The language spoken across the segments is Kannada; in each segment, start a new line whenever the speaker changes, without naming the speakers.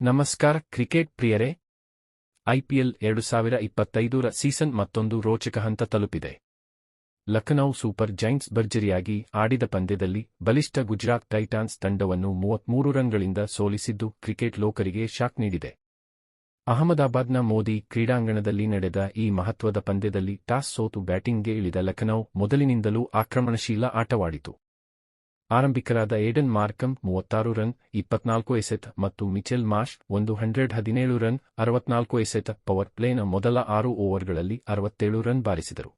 ನಮಸ್ಕಾರ, ಕ್ರಿಕೆಟ್ ಪ್ರಿಯರೇ. ಐಪಿಎಲ್ ಎರಡು ಸಾವಿರ ಇಪ್ಪತ್ತೈದರ ಸೀಸನ್ ಮತ್ತೊಂದು ರೋಚಕ ಹಂತ ತಲುಪಿದೆ. ಲಖನೌ ಸೂಪರ್ ಜೈಂಟ್ಸ್ ಭರ್ಜರಿಯಾಗಿ ಆಡಿದ ಪಂದ್ಯದಲ್ಲಿ ಬಲಿಷ್ಠ ಗುಜರಾತ್ ಟೈಟಾನ್ಸ್ ತಂಡವನ್ನು ಮೂವತ್ಮೂರು ರನ್ಗಳಿಂದ ಸೋಲಿಸಿದ್ದು ಕ್ರಿಕೆಟ್ ಲೋಕರಿಗೆ ಶಾಕ್ ನೀಡಿದೆ. ಅಹಮದಾಬಾದ್ನ ಮೋದಿ ಕ್ರೀಡಾಂಗಣದಲ್ಲಿ ನಡೆದ ಈ ಮಹತ್ವದ ಪಂದ್ಯದಲ್ಲಿ ಟಾಸ್ ಸೋತು ಬ್ಯಾಟಿಂಗ್ಗೆ ಇಳಿದ ಲಖನೌ ಮೊದಲಿನಿಂದಲೂ ಆಕ್ರಮಣಶೀಲ ಆಟವಾಡಿತು. ಆರಂಭಿಕರಾದ ಏಡನ್ ಮಾರ್ಕಮ್ ಮೂವತ್ತಾರು ರನ್, ಇಪ್ಪತ್ನಾಲ್ಕು ಎಸೆತ ಮತ್ತು ಮಿಚೆಲ್ ಮಾಶ್ ಒಂದು ಹಂಡ್ರೆಡ್ ಹದಿನೇಳು ರನ್, ಅರವತ್ನಾಲ್ಕು ಎಸೆತ ಪವರ್ ಪ್ಲೇನ ಮೊದಲ ಆರು ಓವರ್ಗಳಲ್ಲಿ ಅರವತ್ತೇಳು ರನ್ ಬಾರಿಸಿದರು.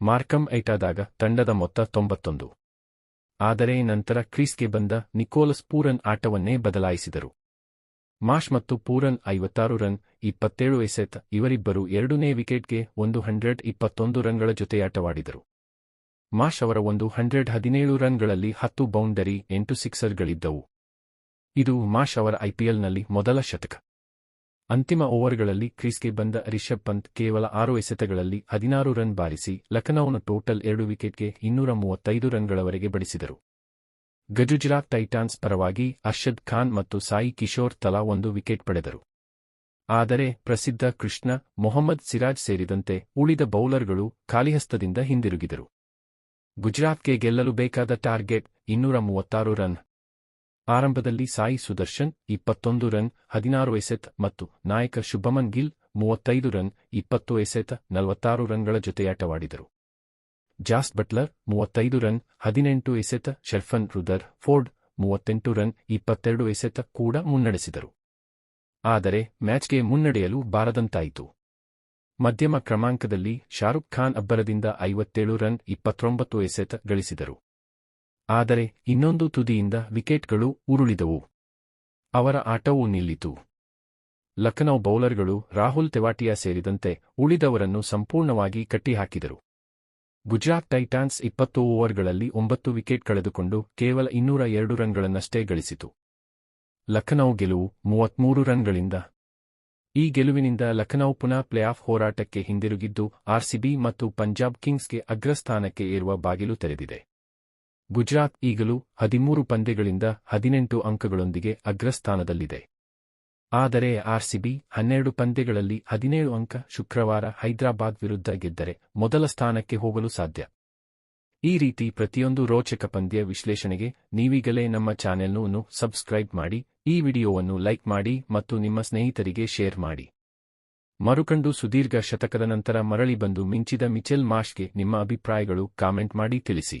ಮಾರ್ಕಮ್ ಐಟಾದಾಗ ತಂಡದ ಮೊತ್ತ ತೊಂಬತ್ತೊಂದು. ಆದರೆ ನಂತರ ಕ್ರೀಸ್ಗೆ ಬಂದ ನಿಕೋಲಸ್ ಪೂರನ್ ಆಟವನ್ನೇ ಬದಲಾಯಿಸಿದರು. ಮಾಶ್ ಮತ್ತು ಪೂರನ್ ಐವತ್ತಾರು ರನ್, ಇಪ್ಪತ್ತೇಳು ಎಸೆತ ಇವರಿಬ್ಬರು ಎರಡನೇ ವಿಕೆಟ್ಗೆ ಒಂದು ಹಂಡ್ರೆಡ್ ಇಪ್ಪತ್ತೊಂದು ರನ್ಗಳ ಜೊತೆಯಾಟವಾಡಿದರು. ಮಾಶ್ ಅವರ ಒಂದು ಹಂಡ್ರೆಡ್ ಹದಿನೇಳು ರನ್ಗಳಲ್ಲಿ ಹತ್ತು ಬೌಂಡರಿ, ಎಂಟು ಸಿಕ್ಸರ್ಗಳಿದ್ದವು. ಇದು ಮಾಶ್ ಅವರ ಐಪಿಎಲ್ನಲ್ಲಿ ಮೊದಲ ಶತಕ. ಅಂತಿಮ ಓವರ್ಗಳಲ್ಲಿ ಕ್ರೀಸ್ಗೆ ಬಂದ ರಿಷಬ್ ಪಂತ್ ಕೇವಲ ಆರು ಎಸೆತಗಳಲ್ಲಿ ಹದಿನಾರು ರನ್ ಬಾರಿಸಿ ಲಖನೌನ ಟೋಟಲ್ ಎರಡು ವಿಕೆಟ್ಗೆ ಇನ್ನೂರ ಮೂವತ್ತೈದು ರನ್ಗಳವರೆಗೆ ಬಡಿಸಿದರು. ಗಜುಜರಾತ್ ಟೈಟಾನ್ಸ್ ಪರವಾಗಿ ಅರ್ಷದ್ ಖಾನ್ ಮತ್ತು ಸಾಯಿ ಕಿಶೋರ್ ತಲಾ ಒಂದು ವಿಕೆಟ್ ಪಡೆದರು. ಆದರೆ ಪ್ರಸಿದ್ಧ ಕೃಷ್ಣ, ಮೊಹಮ್ಮದ್ ಸಿರಾಜ್ ಸೇರಿದಂತೆ ಉಳಿದ ಬೌಲರ್ಗಳು ಖಾಲಿಹಸ್ತದಿಂದ ಹಿಂದಿರುಗಿದರು. ಗುಜರಾತ್ಗೆ ಗೆಲ್ಲಲು ಬೇಕಾದ ಟಾರ್ಗೆಟ್ ಇನ್ನೂರ ಮೂವತ್ತಾರು ರನ್. ಆರಂಭದಲ್ಲಿ ಸಾಯಿ ಸುದರ್ಶನ್, ಇಪ್ಪತ್ತೊಂದು ರನ್, ಹದಿನಾರು ಎಸೆತ್ ಮತ್ತು ನಾಯಕ ಶುಭಮನ್ ಗಿಲ್, ಮೂವತ್ತೈದು ರನ್, ಇಪ್ಪತ್ತು ಎಸೆತ್, ನಲವತ್ತಾರು ರನ್ಗಳ ಜೊತೆಯಾಟವಾಡಿದರು. ಜಾಸ್ ಬಟ್ಲರ್, ಮೂವತ್ತೈದು ರನ್, ಹದಿನೆಂಟು ಎಸೆತ, ಶೆರ್ಫನ್ ರುದರ್ ಫೋರ್ಡ್, ಮೂವತ್ತೆಂಟು ರನ್, ಇಪ್ಪತ್ತೆರಡು ಎಸೆತ ಕೂಡ ಮುನ್ನಡೆಸಿದರು. ಆದರೆ ಮ್ಯಾಚ್ಗೆ ಮುನ್ನಡೆಯಲು ಬಾರದಂತಾಯಿತು. ಮಧ್ಯಮ ಕ್ರಮಾಂಕದಲ್ಲಿ ಶಾರುಖ್ ಖಾನ್ ಅಬ್ಬರದಿಂದ ಐವತ್ತೇಳು ರನ್, ಇಪ್ಪತ್ತೊಂಬತ್ತು ಎಸೆತ ಗಳಿಸಿದರು. ಆದರೆ ಇನ್ನೊಂದು ತುದಿಯಿಂದ ವಿಕೆಟ್ಗಳು ಉರುಳಿದವು. ಅವರ ಆಟವೂ ನಿಲ್ಲಿತು. ಲಖನೌ ಬೌಲರ್ಗಳು ರಾಹುಲ್ ತೆವಾಟಿಯಾ ಸೇರಿದಂತೆ ಉಳಿದವರನ್ನು ಸಂಪೂರ್ಣವಾಗಿ ಕಟ್ಟಿಹಾಕಿದರು. ಗುಜರಾತ್ ಟೈಟಾನ್ಸ್ ಇಪ್ಪತ್ತು ಓವರ್ಗಳಲ್ಲಿ ಒಂಬತ್ತು ವಿಕೆಟ್ ಕಳೆದುಕೊಂಡು ಕೇವಲ ಇನ್ನೂರ ಎರಡು ರನ್ಗಳನ್ನಷ್ಟೇ ಗಳಿಸಿತು. ಲಖನೌ ಗೆಲುವು ಮೂವತ್ಮೂರು ರನ್ಗಳಿಂದ ಈ ಗೆಲುವಿನಿಂದ ಲಖನೌ ಪುನಃ ಪ್ಲೇಆಫ್ ಹೋರಾಟಕ್ಕೆ ಹಿಂದಿರುಗಿದ್ದು, ಆರ್ಸಿಬಿ ಮತ್ತು ಪಂಜಾಬ್ ಕಿಂಗ್ಸ್ಗೆ ಅಗ್ರಸ್ಥಾನಕ್ಕೆ ಏರುವ ಬಾಗಿಲು ತೆರೆದಿದೆ. ಗುಜರಾತ್ ಈಗಲೂ ಹದಿಮೂರು ಪಂದ್ಯಗಳಿಂದ ಹದಿನೆಂಟು ಅಂಕಗಳೊಂದಿಗೆ ಅಗ್ರಸ್ಥಾನದಲ್ಲಿದೆ. ಆದರೆ ಆರ್ಸಿಬಿ ಹನ್ನೆರಡು ಪಂದ್ಯಗಳಲ್ಲಿ ಹದಿನೇಳು ಅಂಕ ಶುಕ್ರವಾರ ಹೈದರಾಬಾದ್ ವಿರುದ್ಧ ಗೆದ್ದರೆ ಮೊದಲ ಸ್ಥಾನಕ್ಕೆ ಹೋಗಲು ಸಾಧ್ಯ. ಈ ರೀತಿ ಪ್ರತಿಯೊಂದು ರೋಚಕ ಪಂದ್ಯ ವಿಶ್ಲೇಷಣೆಗೆ ನೀವೀಗಲೇ ನಮ್ಮ ಚಾನೆಲ್ನನ್ನು ಸಬ್ಸ್ಕ್ರೈಬ್ ಮಾಡಿ, ಈ ವಿಡಿಯೋವನ್ನು ಲೈಕ್ ಮಾಡಿ ಮತ್ತು ನಿಮ್ಮ ಸ್ನೇಹಿತರಿಗೆ ಶೇರ್ ಮಾಡಿ. ಮರುಕಂಡು ಸುದೀರ್ಘ ಶತಕದ ನಂತರ ಮರಳಿ ಬಂದು ಮಿಂಚಿದ ಮಿಚೆಲ್ ಮಾಶ್ಗೆ ನಿಮ್ಮ ಅಭಿಪ್ರಾಯಗಳು ಕಾಮೆಂಟ್ ಮಾಡಿ ತಿಳಿಸಿ.